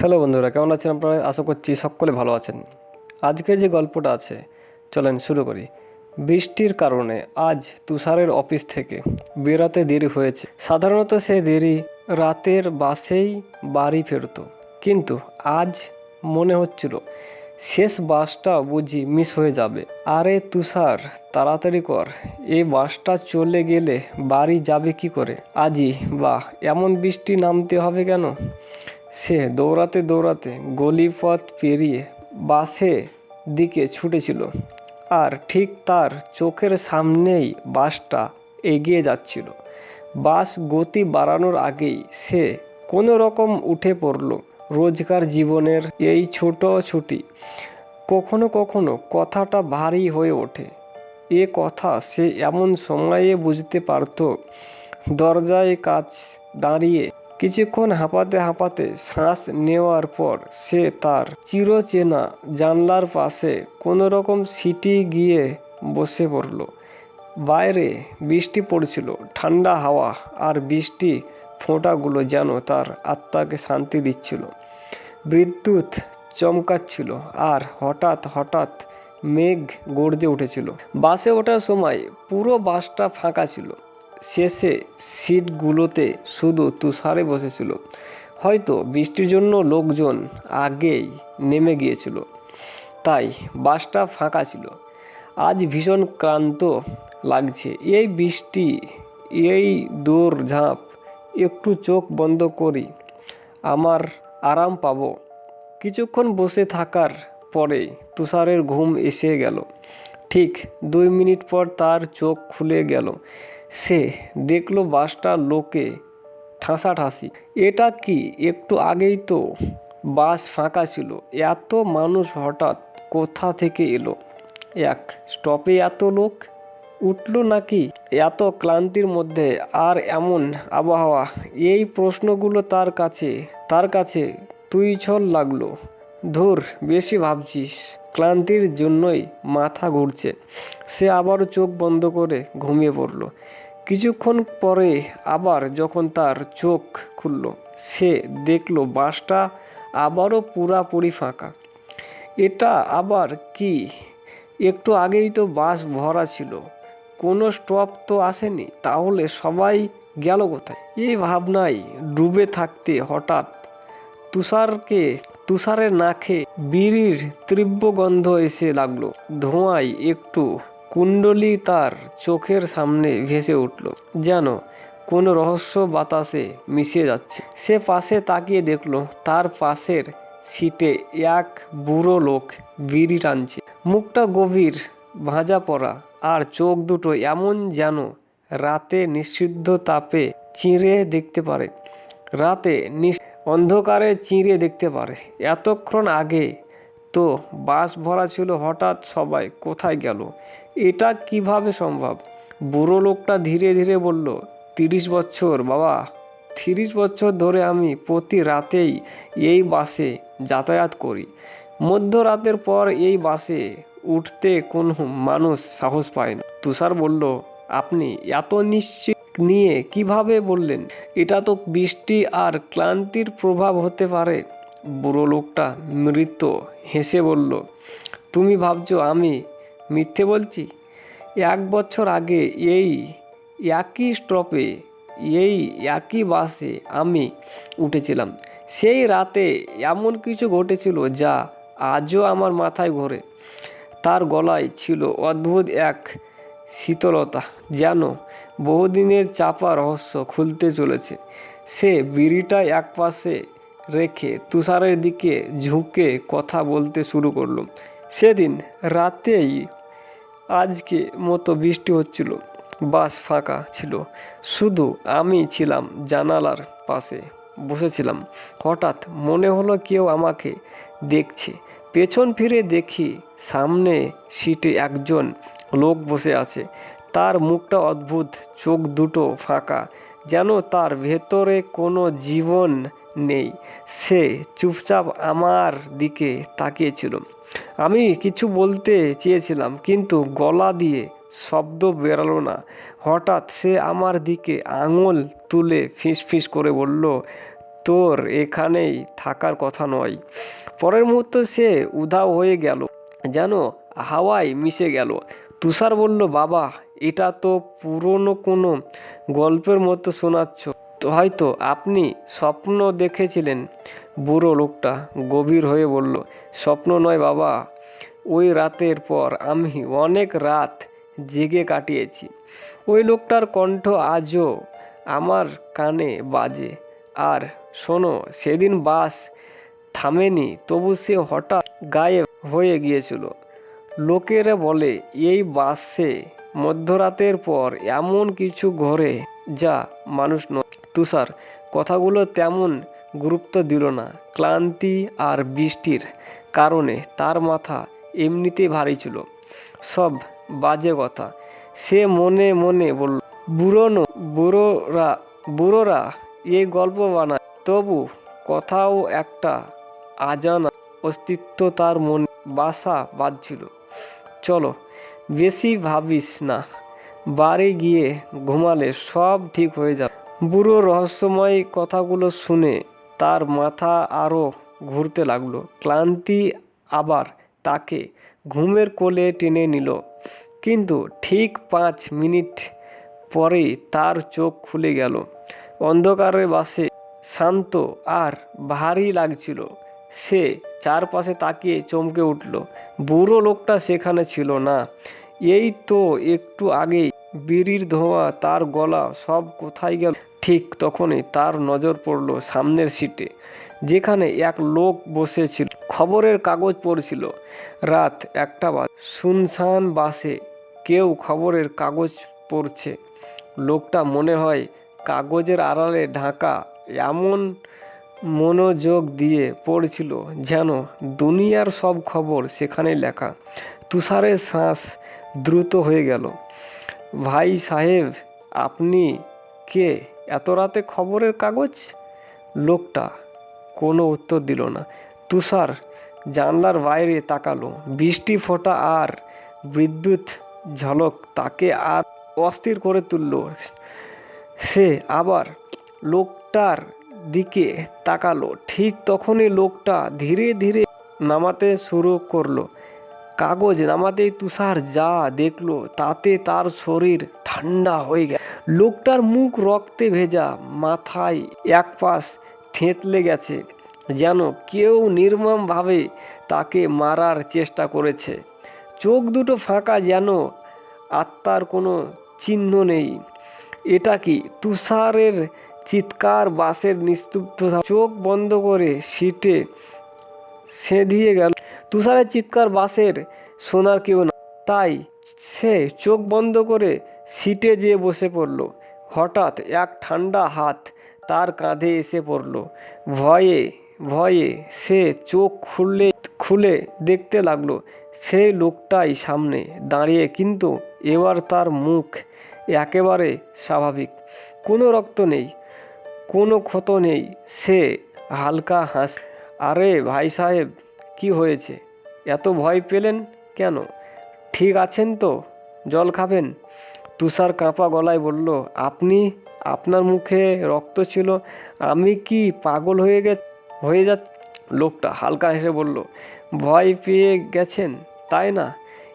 Hello বন্ধুরা, কেমন আছেন আপনারা? আশা করছি সকলে ভালো আছেন। আজকে যে গল্পটা আছে, চলেন শুরু করি। বৃষ্টির কারণে আজ তুষারের অফিস থেকে বেরাতে দেরি হয়েছে। সাধারণত সে দেরি রাতের বাসেই বাড়ি ফেরত। কিন্তু আজ মনে হচ্ছিল, শেষ বাসটা বুঝি মিস হয়ে যাবে। আরে তুষার, তাড়াতাড়ি কর এই বাসটা চলে গেলে বাড়ি যাবে কি করে? আজই বা এমন বৃষ্টি নামতে হবে কেন? সে দৌড়াতে দৌড়াতে গলিপথ পেরিয়ে বাসে দিকে ছুটেছিল আর ঠিক তার চোখের সামনেই বাসটা এগিয়ে যাচ্ছিল। বাস গতি বাড়ানোর আগেই সে কোনো রকম উঠে পড়ল। রোজকার জীবনের এই ছোট ছুটি কখনো কখনো কথাটা ভারী হয়ে ওঠে। এ কথা সে এমন সময়ে বুঝতে পারত। দরজায় কাছ দাঁড়িয়ে কিছুক্ষণ হাঁপাতে হাঁপাতে শ্বাস নেওয়ার পর সে তার চিরচেনা জানলার পাশে কোনো রকম সিটি গিয়ে বসে পড়ল। বাইরে বৃষ্টি পড়ছিল, ঠান্ডা হাওয়া আর বৃষ্টি ফোঁটাগুলো যেন তার আত্মাকে শান্তি দিচ্ছিল। বিদ্যুৎ চমকাচ্ছিল আর হঠাৎ হঠাৎ মেঘ গর্জে উঠেছিল। বাসে ওঠার সময় পুরো বাসটা ফাঁকা ছিল। শেষে সিটগুলোতে শুধু তুষারে বসেছিল। হয়তো বৃষ্টির জন্য লোকজন আগেই নেমে গিয়েছিল। তাই বাসটা ফাঁকা ছিল। আজ ভীষণ ক্লান্ত লাগছে। এই বৃষ্টি, এই দৌড় ঝাঁপ একটু চোখ বন্ধ করি, আমার আরাম পাব। কিছুক্ষণ বসে থাকার পরে তুষারের ঘুম এসে গেল। ঠিক দুই মিনিট পর তার চোখ খুলে গেল। সে দেখল বাসটা লোকে ঠাসাঠাসি। এটা কি? একটু আগেই তো বাস ফাঁকা ছিল। এত মানুষ হঠাৎ কোথা থেকে এলো? এক স্টপে এত লোক? উঠল নাকি এত ক্লান্তির মধ্যে? আর এমন আবহাওয়া? এই প্রশ্নগুলো তার কাছে তার কাছে তুই ছল লাগল। ধুর, বেশি ভাবছিস। ক্লান্তির জন্যই মাথা ঘুরছে। সে আবারও চোখ বন্ধ করে ঘুমিয়ে পড়ল। কিছুক্ষণ পরে আবার যখন তার চোখ খুলল, সে দেখল বাসটা আবারও পুরাপুরি ফাঁকা। এটা আবার কি? একটু আগেই তো বাস ভরা ছিল। কোনো স্টপ তো আসেনি। তাহলে সবাই গেল কোথায়? এই ভাবনায় ডুবে থাকতে হঠাৎ তুষারকে তুষারের নাকে বিড়ির তীব্র গন্ধ এসে লাগল। ধোঁয়ায় একটু কুণ্ডলি তার চোখের সামনে ভেসে উঠল। যেন কোনো রহস্য বাতাসে মিশে যাচ্ছে। সে পাশে তাকিয়ে দেখল, তার পাশের সিটে এক বুড়ো লোক বিড়ি টানছে। মুখটা গভীর, ভাঁজা পড়া, আর চোখ দুটো এমন যেন রাতে নিষিদ্ধ তাপে চিঁড়ে দেখতে পারে। রাতে নিঃ অন্ধকারে চিঁড়ে দেখতে পারে। এতক্ষণ আগে তো বাস ভরা ছিল হঠাৎ সবাই, কোথায় গেল? এটা কীভাবে সম্ভব? বুড়ো লোকটা ধীরে ধীরে বলল, তিরিশ বছর, বাবা। তিরিশ বছর ধরে আমি প্রতি রাতেই এই বাসে যাতায়াত করি। মধ্যরাতের পর এই বাসে উঠতে কোনো মানুষ সাহস পায় না। তুষার বলল, আপনি এত নিশ্চিত নিয়ে কীভাবে বললেন? এটা তো বৃষ্টি আর ক্লান্তির প্রভাব হতে পারে। বুড়ো লোকটা মৃত হেসে বলল, তুমি ভাবছ আমি মিথ্যে বলছি? এক বছর আগে এই একই স্টপে, এই একই বাসে আমি উঠেছিলাম। সেই রাতে এমন কিছু ঘটেছিল যা আজও আমার মাথায় ঘোরে। তার গলায় ছিল অদ্ভুত এক শীতলতা, যেন বহুদিনের চাপা রহস্য খুলতে চলেছে। সে বিড়িটা একপাশে রেখে তুষারের দিকে ঝুঁকে কথা বলতে শুরু করল। সেদিন রাতেই আজকে মতো বৃষ্টি হচ্ছিল, বাস ফাঁকা ছিল। শুধু আমি ছিলাম জানালার পাশে, বসেছিলাম। হঠাৎ মনে হলো কেউ আমাকে দেখছে। পেছন ফিরে দেখি সামনে সিটে একজন লোক বসে আছে। তার মুখটা অদ্ভুত, চোখ দুটো ফাঁকা। যেন তার ভেতরে কোনো জীবন নেই। সে চুপচাপ আমার দিকে তাকিয়েছিল। আমি কিছু বলতে চেয়েছিলাম, কিন্তু গলা দিয়ে শব্দ বেরালো না। হঠাৎ সে আমার দিকে আঙুল তুলে ফিস ফিস করে বলল, তোর এখানেই থাকার কথা নয়। পরের মুহূর্তে সে উধাও হয়ে গেল, যেন হাওয়ায় মিশে গেল। তুষার বলল, বাবা এটা তো পুরনো কোনো গল্পের মতো শোনাচ্ছ। হয়তো আপনি স্বপ্ন দেখেছিলেন। বুড়ো লোকটা গভীর হয়ে বলল, স্বপ্ন নয় বাবা, ওই রাতের পর আমি অনেক রাত জেগে কাটিয়েছি। ওই লোকটার কণ্ঠ আজও আমার কানে বাজে। আর শোনো, সেদিন বাস থামেনি, তবু সে হঠাৎ গায়েব হয়ে গিয়েছিল। লোকেরা বলে, এই বাসে মধ্যরাতের পর এমন কিছু ঘরে যা মানুষ তুষার কথাগুলো তেমন গুরুত্ব দিল না। ক্লান্তি আর বৃষ্টির কারণে তার মাথা এমনিতে ভারী ছিল। সব বাজে কথা। সে মনে মনে বলল, বুড়োনো, বুড়োরা বুড়োরা এই গল্প বানায়। তবু কোথাও একটা আজানা অস্তিত্ব তার মনে বাসা বাঁধছিল। চলো, বেশি ভাবিস না। বাড়ি গিয়ে ঘুমালে সব ঠিক হয়ে যাবে। বুড়ো রহস্যময় কথাগুলো শুনে তার মাথা আরও ঘুরতে লাগল। ক্লান্তি আবার তাকে ঘুমের কোলে টেনে নিল। কিন্তু ঠিক পাঁচ মিনিট পরেই তার চোখ খুলে গেল। অন্ধকারে বাসে শান্ত আর ভারী লাগছিল। সে চারপাশে তাকিয়ে চমকে উঠল। বুড়ো লোকটা সেখানে ছিল না। এই তো একটু আগেই বিড়ির ধোঁয়া, তার গলা সব কোথায় গেল? ঠিক তখনই তার নজর পড়ল সামনের সিটে, যেখানে এক লোক বসেছিল। খবরের কাগজ পড়ছিল। রাত একটা বাজ। শুনশান বাসে কেউ খবরের কাগজ পড়ছে। লোকটা মনে হয় কাগজের আড়ালে ঢাকা এমন মনোযোগ দিয়ে পড়ছিল, যেন দুনিয়ার সব খবর সেখানে লেখা। তুষারের শ্বাস দ্রুত হয়ে গেল। ভাই সাহেব, আপনি কে? এত রাতে খবরের কাগজ? লোকটা কোনো উত্তর দিল না। তুষার জানলার বাইরে তাকালো। বৃষ্টি, ফোঁটা আর বিদ্যুৎ ঝলক তাকে আর অস্থির করে তুলল। সে আবার লোকটার দিকে তাকালো, ঠিক তখনই লোকটা ধীরে ধীরে নামাতে শুরু করল। কাগজ নামাতেই তুষার যা দেখল, তাতে তার শরীর ঠান্ডা হয়ে গেল। লোকটার মুখ রক্তে ভেজা, মাথায় এক পাশ থেঁতলে গেছে, যেন কেউ নির্মমভাবে তাকে মারার চেষ্টা করেছে। চোখ দুটো ফাঁকা যেন, আত্মার কোনো চিহ্ন নেই। এটা কি তুষারের চিৎকার বাসের নিস্তব্ধতা চোখ বন্ধ করে সিটে সেঁধিয়ে গেল। তুষারের চিৎকার বাসের শোনার কেউ না। তাই সে চোখ বন্ধ করে সিটে যেয়ে বসে পড়ল। হঠাৎ এক ঠান্ডা হাত তার কাঁধে এসে পড়ল। ভয়ে ভয়ে সে চোখ খুললে, খুলে দেখতে লাগল সেই লোকটাই সামনে দাঁড়িয়ে। কিন্তু এবার তার মুখ একেবারে স্বাভাবিক। কোনো রক্ত নেই। কোনো ক্ষত নেই। সে হালকা হাস, আরে ভাই সাহেব, কি হয়েছে? এত ভয় পেলেন কেন? ঠিক আছেন তো? জল খাবেন? তুষার কাঁপা গলায় বলল, আপনি, আপনার মুখে রক্ত ছিল, আমি কি পাগল হয়ে গে হয়ে যা লোকটা হালকা হেসে বলল, ভয় পেয়ে গেছেন, তাই না?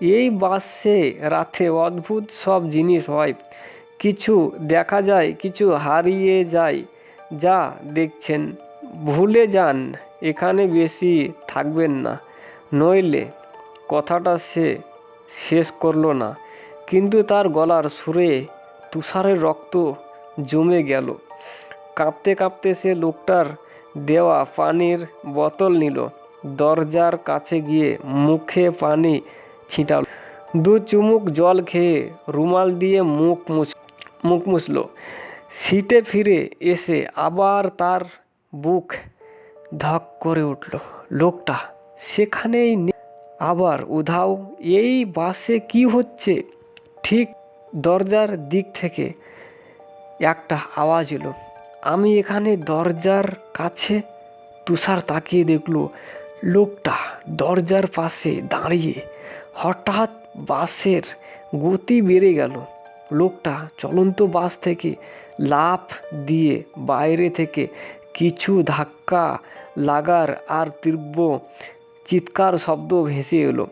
এই বাসে রাতে অদ্ভুত সব জিনিস হয়। কিছু দেখা যায়, কিছু হারিয়ে যায়। যা দেখছেন, ভুলে যান, এখানে বেশি থাকবেন না। নইলে কথাটা সে শেষ করল না, কিন্তু তার গলার সুরে তুষারের রক্ত জমে গেল। কাঁপতে কাঁপতে সে লোকটার দেওয়া পানির বোতল নিল, দরজার কাছে গিয়ে মুখে পানি ছিটাল। দু চুমুক জল খেয়ে রুমাল দিয়ে মুখ মুছ, মুখ মুছল। সিটে ফিরে এসে আবার তার বুক ধক করে উঠল। লোকটা সেখানেই আবার উধাও, এই বাসে কি হচ্ছে? ঠিক দরজার দিক থেকে একটা আওয়াজ এলো। আমি এখানে দরজার কাছে তুষার তাকিয়ে দেখল লোকটা দরজার পাশে দাঁড়িয়ে হঠাৎ বাসের গতি বেড়ে গেল। লোকটা চলন্ত বাস থেকে লাফ দিয়ে বাইরে থেকে কিছু ধাক্কা লাগার আর তীব্র চিৎকার শব্দ ভেসে এলো।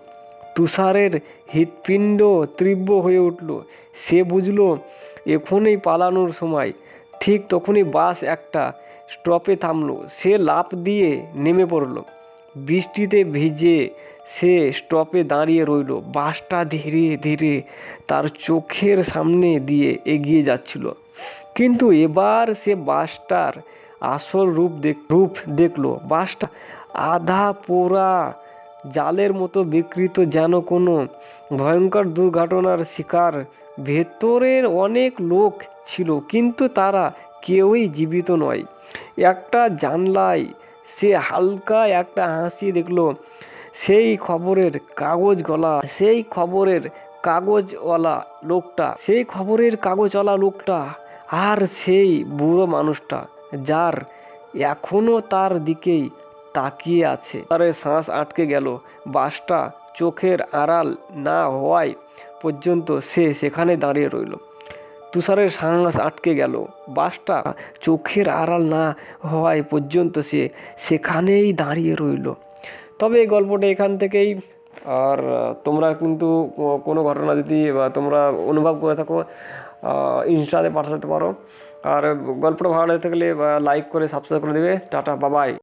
তুষারের হৃৎপিণ্ড তীব্র হয়ে উঠল। সে বুঝল, এখনই পালানোর সময়। ঠিক তখনই বাস একটা স্টপে থামল। সে লাফ দিয়ে নেমে পড়ল। বৃষ্টিতে ভিজে সে স্টপে দাঁড়িয়ে রইল। বাসটা ধীরে ধীরে তার চোখের সামনে দিয়ে এগিয়ে যাচ্ছিল। কিন্তু এবার সে বাসটার আসল রূপ দেখ, রূপ দেখল। বাসটা আধা পোড়া জালের মতো বিকৃত যেন কোনো ভয়ঙ্কর দুর্ঘটনার শিকার। ভেতরের অনেক লোক ছিল, কিন্তু তারা কেউই জীবিত নয়। একটা জানলায় সে হালকা একটা হাসি দেখল। সেই খবরের কাগজ গলা, সেই খবরের কাগজওয়ালা লোকটা, সেই খবরের কাগজওয়ালা লোকটা আর সেই বুড়ো মানুষটা যার এখনও তার দিকেই তাকিয়ে আছে। তারে শ্বাস আটকে গেল। বাসটা চোখের আড়াল না হওয়ায় পর্যন্ত সে সেখানে দাঁড়িয়ে রইল। তুষারের শ্বাস আটকে গেল। বাসটা চোখের আড়াল না হওয়ায় পর্যন্ত সে সেখানেই দাঁড়িয়ে রইল। তবে এই গল্পটা এখান থেকেই, আর তোমরা কিন্তু কোনো ঘটনা যদি তোমরা অনুভব করে থাকো ইনস্টাতে পাঠাতে পারো। আর গল্পটা ভালো লাগে থাকলে লাইক করে সাবস্ক্রাইব করে দেবে। টাটা বাবাই